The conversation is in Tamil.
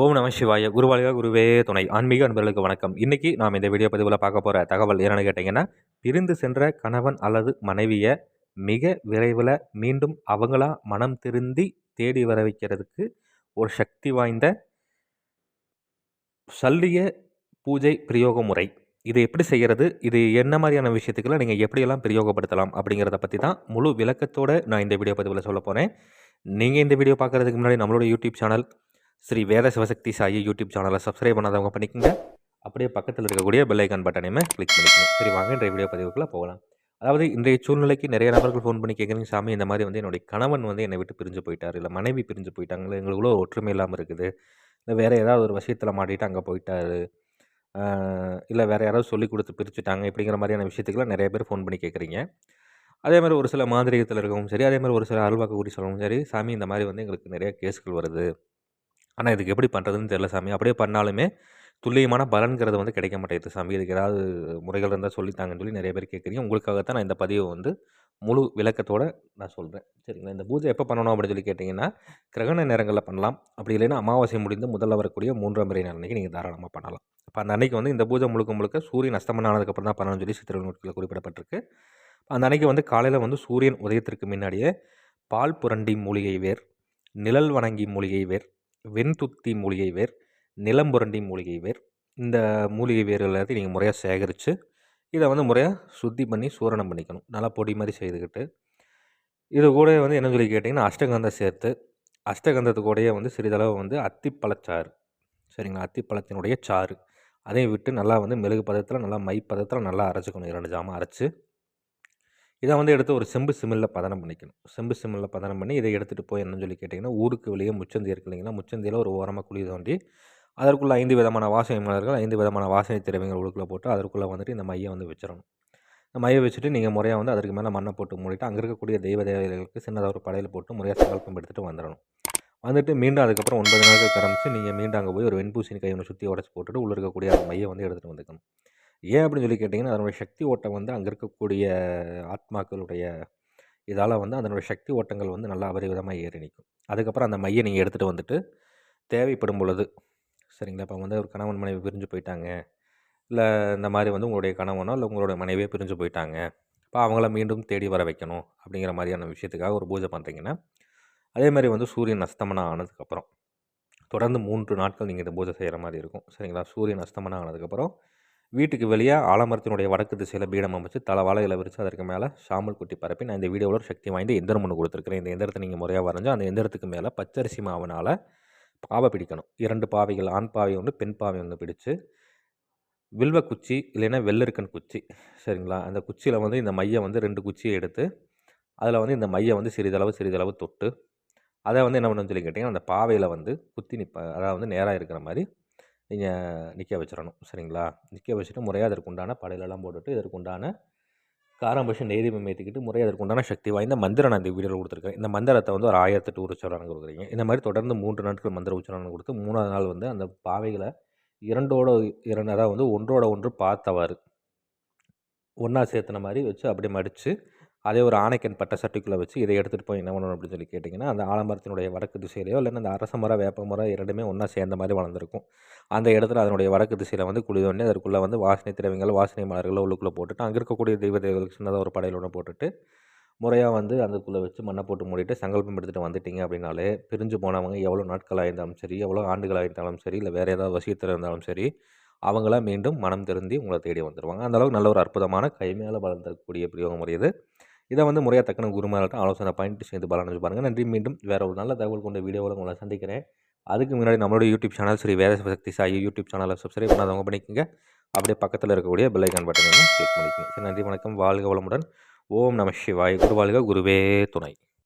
ஓம் நம சிவாய. குருவாளிக குருவே துணை. ஆன்மீக அன்பர்களுக்கு வணக்கம். இன்றைக்கி நாம் இந்த வீடியோ பதிவில் பார்க்க போகிற தகவல் என்னென்னு கேட்டிங்கன்னா பிரிந்து சென்ற கணவன் அல்லது மனைவியை மிக விரைவில் மீண்டும் அவங்களா மனம் திருந்தி தேடி வர வைக்கிறதுக்கு ஒரு சக்தி வாய்ந்த சல்லிய பூஜை பிரயோக முறை. இது எப்படி செய்கிறது இது என்ன மாதிரியான விஷயத்துக்குலாம் நீங்கள் எப்படியெல்லாம் பிரயோகப்படுத்தலாம் அப்படிங்கிறத பற்றி தான் முழு விளக்கத்தோடு நான் இந்த வீடியோ பதிவில் சொல்ல போகிறேன் நீங்கள் இந்த வீடியோ பார்க்குறதுக்கு முன்னாடி நம்மளோட YouTube channel Shri Veda Shivashakti Sai YouTube சேனலை சப்ஸ்கிரைப் பண்ணாதவங்க பண்ணிக்கோங்க. அப்படியே பக்கத்தில் இருக்கக்கூடிய பெல்லைக்கான் பட்டனையுமே கிளிக் பண்ணிக்கணும். சரி வாங்க இன்றைய வீடியோ பதிவுக்குள்ளே போகலாம். அதாவது இன்றைய சூழ்நிலைக்கு நிறைய நபர்கள் ஃபோன் பண்ணி கேட்குறீங்க சாமி இந்த மாதிரி வந்து என்னுடைய கணவன் வந்து என்னை விட்டு பிரிஞ்சு போயிட்டார் இல்லை மனைவி பிரிஞ்சு போயிட்டாங்களே எங்களுக்குள்ள ஒரு ஒற்றுமை இல்லாமல் இருக்குது இல்லை வேறு ஏதாவது ஒரு விஷயத்தில் மாட்டிட்டு அங்கே போயிட்டார் இல்லை வேறு யாராவது சொல்லி கொடுத்து பிரிச்சுட்டாங்க இப்படிங்கிற மாதிரியான விஷயத்துக்குலாம் நிறைய பேர் ஃபோன் பண்ணி கேட்குறீங்க அதே மாதிரி ஒரு சில மாந்திரிகத்தில் இருக்கவும் சரி அதே மாதிரி ஒரு சில அருள்வாக்கு கூடி சொல்லவும் சரி சாமி இந்த மாதிரி வந்து எங்களுக்கு நிறைய கேஸ்கள் வருது. ஆனால் இதுக்கு எப்படி பண்ணுறதுன்னு தெரியல சாமி. அப்படியே பண்ணாலுமே துல்லியமான பலன்கிறது வந்து கிடைக்க மாட்டேங்குது சாமி. இதுக்கு ஏதாவது முறைகள் இருந்தால் சொல்லித்தாங்கன்னு சொல்லி நிறைய பேர் கேட்குறீங்க. உங்களுக்காகத்தான் நான் இந்த பதிவை வந்து முழு விளக்கத்தோடு நான் சொல்கிறேன் சரிங்களா? இந்த பூஜை எப்போ பண்ணணும் அப்படின்னு சொல்லி கேட்டிங்கன்னா கிரகண நேரங்களில் பண்ணலாம். அப்படி இல்லைன்னா அமாவாசை முடிந்து முதல்ல வரக்கூடிய மூன்றாம் முறை நாள் அன்றைக்கி நீங்கள் தாராளமாக பண்ணலாம். அப்போ அந்த அன்றைக்கி வந்து இந்த பூஜை முழுக்க முழுக்க சூரியன் அஸ்தமனம் ஆனதுக்கப்புறம் தான் பண்ணணும்னு சொல்லி சித்திரை நோட்டில் குறிப்பிடப்பட்டிருக்கு. அந்த அன்றைக்கி வந்து காலையில் வந்து சூரியன் உதயத்திற்கு முன்னாடியே பால் புரண்டி மூலிகை வேர் நிழல் வணங்கி மூலிகை வேர் வெண்துத்தி மூலிகை வேர் நிலம்புரண்டி மூலிகை வேர். இந்த மூலிகை வேர் எல்லாத்தையும் நீங்கள் முறையாக சேகரித்து இதை வந்து முறையாக சுத்தி பண்ணி சூரணம் பண்ணிக்கணும். நல்லா பொடி மாதிரி செய்துக்கிட்டு இது கூட வந்து என்ன சொல்லி கேட்டிங்கன்னா அஷ்டகந்தம் சேர்த்து அஷ்டகந்தத்து கூடயே வந்து சிறிதளவு வந்து அத்திப்பழச்சாறு. சரிங்களா? அத்திப்பழத்தினுடைய சாறு. அதையும் விட்டு நல்லா வந்து மெழுகு பதத்தில் நல்லா மை பதத்தில் நல்லா அரைச்சிக்கணும். இரண்டு ஜாமான் அரைச்சி. இதை வந்து எடுத்து ஒரு செம்பு சிமிலில் பதனம் பண்ணிக்கணும். செம்பு சிமிழில் பதனம் பண்ணி இதை எடுத்துகிட்டு போய் என்னன்னு சொல்லி கேட்டிங்கன்னா ஊருக்கு வெளியே முச்சந்தி இருக்கு இல்லைங்களா? முச்சந்தியில் ஒரு ஓரமாக குழி தோண்டி அதற்குள்ளே ஐந்து விதமான வாசனை மலர்கள் ஐந்து விதமான வாசனை திரவியங்கள் உள்ளுக்குள்ளே போட்டு அதற்குள்ளே வந்துட்டு இந்த மையை வந்து வச்சிடணும். இந்த மையை வச்சுட்டு நீங்கள் முறையாக வந்து அதுக்கு மேலே மண்ணை போட்டு மூடிட்டு அங்கே இருக்கக்கூடிய தெய்வ தேவதைகளுக்கு சின்னதாக ஒரு படையில் போட்டு முறையாக சங்கல்பம் எடுத்துகிட்டு வந்துடணும். வந்துட்டு மீண்டும் அதுக்கப்புறம் ஒன்பது நாளுக்கு கரமிச்சு நீங்கள் மீண்டும் அங்கே போய் ஒரு வெண்பூசணி கை ஒன்று சுற்றி உடச்சி போட்டுட்டு உள்ளே இருக்கக்கூடிய அந்த மையை வந்து எடுத்துகிட்டு வந்துக்கணும். ஏன் அப்படின்னு சொல்லி கேட்டிங்கன்னா அதனுடைய சக்தி ஓட்டம் வந்து அங்கே இருக்கக்கூடிய ஆத்மாக்களுடைய இதால் வந்து அதனுடைய சக்தி ஓட்டங்கள் வந்து நல்லா அபரிவிதமாக ஏறி நிற்கும் அதுக்கப்புறம் அந்த மையை நீங்கள் எடுத்துகிட்டு வந்துட்டு தேவைப்படும் பொழுது சரிங்களா? இப்போ வந்து ஒரு கணவன் மனைவி பிரிஞ்சு போயிட்டாங்க. இல்லை இந்த மாதிரி வந்து உங்களுடைய கணவனோ இல்லை உங்களுடைய மனைவியே பிரிஞ்சு போயிட்டாங்க. இப்போ அவங்கள மீண்டும் தேடி வர வைக்கணும் அப்படிங்கிற மாதிரியான விஷயத்துக்காக ஒரு பூஜை பண்ணுறீங்கன்னா அதே மாதிரி வந்து சூரியன் அஸ்தமனம் ஆனதுக்கப்புறம் தொடர்ந்து மூன்று நாட்கள் நீங்கள் இந்த பூஜை செய்கிற மாதிரி இருக்கும். சரிங்களா? சூரியன் அஸ்தமனம் ஆனதுக்கப்புறம் வீட்டுக்கு வெளியே ஆலமரத்தினுடைய வடக்கு திசையில் பீடம் அமைச்சு தலை இலை விரித்து அதற்கு மேலே சாமல் குட்டி பரப்பி நான் இந்த வீடியோவில் ஒரு சக்தி வாய்ந்த எந்திரம் ஒன்று கொடுத்துருக்கிறேன். இந்த எந்திரத்தை நீங்கள் முறையாக வரைஞ்சி அந்த எந்திரத்துக்கு மேலே பச்சரிசி மாவினால் பாவை பிடிக்கணும். இரண்டு பாவைகள் ஆண் பாவை ஒன்று பெண் பாவை ஒன்று பிடிச்சு வில்வ குச்சி இல்லைன்னா வெள்ளருக்கன் குச்சி. சரிங்களா? அந்த குச்சியில் வந்து இந்த மையை வந்து ரெண்டு குச்சியை எடுத்து அதில் வந்து இந்த மையை வந்து சிறிதளவு சிறிதளவு தொட்டு அதை வந்து என்ன பண்ணணும்னு சொல்லி கேட்டிங்கன்னா அந்த பாவையில் வந்து குத்தி நிற்ப அதாவது வந்து நேராக இருக்கிற மாதிரி நீங்கள் நிற்க வச்சிடணும் சரிங்களா? நிற்க வச்சுட்டு முறையாக அதற்கு உண்டான படையிலெல்லாம் போட்டுட்டு இதற்கு உண்டான காரம்பஷம் நெய்தீபம் ஏற்றிக்கிட்டு முறையாக அதற்கு உண்டான சக்தி வாய்ந்த மந்திரம் நான் இந்த வீடியோவில் கொடுத்துருக்கேன் இந்த மந்திரத்தை வந்து ஒரு ஆயிரத்தெட்டு உச்சரணம் கொடுக்குறீங்க. இந்த மாதிரி தொடர்ந்து மூன்று நாட்கள் மந்திர உச்சரணம் கொடுத்து மூணாவது நாள் வந்து அந்த பாவைகளை இரண்டோட இரண்டு அதாவது வந்து ஒன்றோட ஒன்று பார்த்தவாறு ஒன்றா சேர்த்துன மாதிரி வச்சு அப்படியே மடித்து அதே ஒரு ஆணைக்கன் பட்ட சட்டிக்குள்ளே வச்சு இதை எடுத்துகிட்டு போய் என்ன பண்ணணும் அப்படின்னு சொல்லி கேட்டிங்கன்னா அந்த ஆலமரத்தினுடைய வடக்கு திசையிலையோ இல்லைன்னா அந்த அரச மரம் வேப்ப மரம் இரண்டுமே ஒன்றா சேர்ந்த மாதிரி வளர்ந்துருக்கும். அந்த இடத்துல அதனுடைய வடக்கு திசையில் வந்து குழி அதற்குள்ளே வந்து வாசனை திரவியங்கள் வாசனை மலர்களை உள்ளுக்குள்ளே போட்டுட்டு அங்கே இருக்கக்கூடிய தெய்வ தேவர்களுக்கு சின்னதாக ஒரு படையில் ஒன்று போட்டுட்டு முறையாக வந்து அதுக்குள்ளே வச்சு மண்ணை போட்டு மூடிட்டு சங்கல்பம் எடுத்துகிட்டு வந்துட்டீங்க அப்படின்னாலே பிரிஞ்சு போனவங்க எவ்வளோ நாட்கள் ஆயிருந்தாலும் சரி எவ்வளோ ஆண்டுகள் இருந்தாலும் சரி இல்லை வேறு ஏதாவது வசியத்தில் இருந்தாலும் சரி அவங்களாம் மீண்டும் மனம் திருந்தி உங்களை தேடி வந்துடுவாங்க அந்தளவுக்கு நல்ல ஒரு அற்புதமான கைமையால் பலன் தரக்கூடிய முறை இது இதை வந்து முறையாக தக்கன குருமார்கிட்ட ஆலோசனை பாயிண்ட் சேர்ந்து பலன் பாருங்கள் நன்றி. மீண்டும் வேறு ஒரு நல்ல தகவல் கொண்ட வீடியோவில் உங்களை சந்திக்கிறேன். அதுக்கு முன்னாடி நம்மளோட YouTube channel Shri Veda Shakti Sai YouTube சேனலை சப்ஸ்கிரைப் பண்ணாதவங்க பண்ணிக்கோங்க. அப்படியே பக்கத்தில் இருக்கக்கூடிய பெல்லைக்கான் பட்டனை கிளிக் பண்ணிக்கோங்க. சரி நன்றி. வணக்கம். வாழ்க வளமுடன். ஓம் நம சிவாய். குருவாழ்க குருவே துணை.